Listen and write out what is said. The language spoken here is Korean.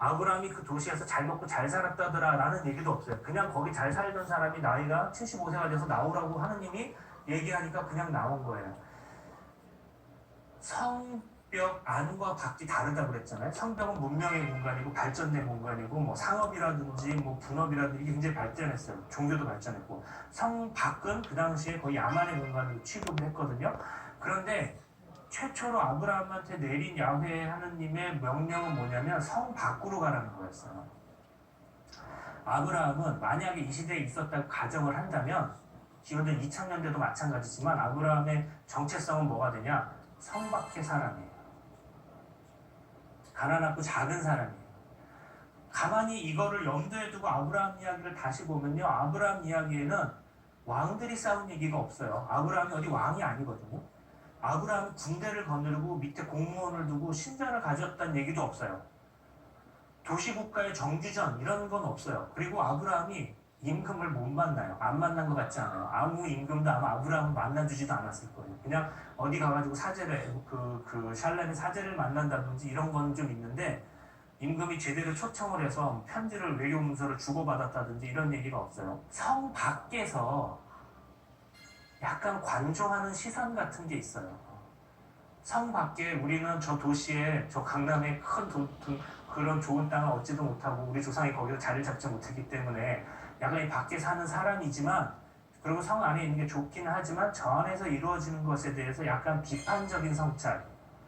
아브라함이 그 도시에서 잘 먹고 잘 살았다더라 라는 얘기도 없어요. 그냥 거기 잘 살던 사람이 나이가 75세가 돼서 나오라고 하느님이 얘기하니까 그냥 나온 거예요. 성벽 안과 밖이 다르다고 그랬잖아요. 성벽은 문명의 공간이고 발전된 공간이고 뭐 상업이라든지 뭐 분업이라든지 굉장히 발전했어요. 종교도 발전했고 성 밖은 그 당시에 거의 야만의 공간으로 취급을 했거든요. 그런데 최초로 아브라함한테 내린 야훼 하느님의 명령은 뭐냐면 성 밖으로 가라는 거였어요. 아브라함은 만약에 이 시대에 있었다고 가정을 한다면 기원전 2000년대도 마찬가지지만 아브라함의 정체성은 뭐가 되냐? 성 밖의 사람이에요. 가난하고 작은 사람이에요. 가만히 이거를 염두에 두고 아브라함 이야기를 다시 보면요. 아브라함 이야기에는 왕들이 싸운 얘기가 없어요. 아브라함이 어디 왕이 아니거든요. 아브라함이 군대를 거느리고 밑에 공무원을 두고 신전을 가졌다는 얘기도 없어요. 도시국가의 정규전 이런 건 없어요. 그리고 아브라함이 임금을 못 만나요. 안 만난 것 같지 않아요. 아무 임금도 아마 아브라함을 만나주지도 않았을 거예요. 그냥 어디 가가지고 사제를 그, 그 샬렘의 사제를 만난다든지 이런 건 좀 있는데 임금이 제대로 초청을 해서 편지를 외교 문서를 주고받았다든지 이런 얘기가 없어요. 성 밖에서 약간 관조하는 시선 같은 게 있어요. 성 밖에 우리는 저 도시에 저 강남에 큰 도, 도- 그런 좋은 땅을 얻지도 못하고 우리 조상이 거기서 자리를 잡지 못했기 때문에 약간 이 밖에 사는 사람이지만 그리고 성 안에 있는 게 좋기는 하지만 저 안에서 이루어지는 것에 대해서 약간 비판적인 성찰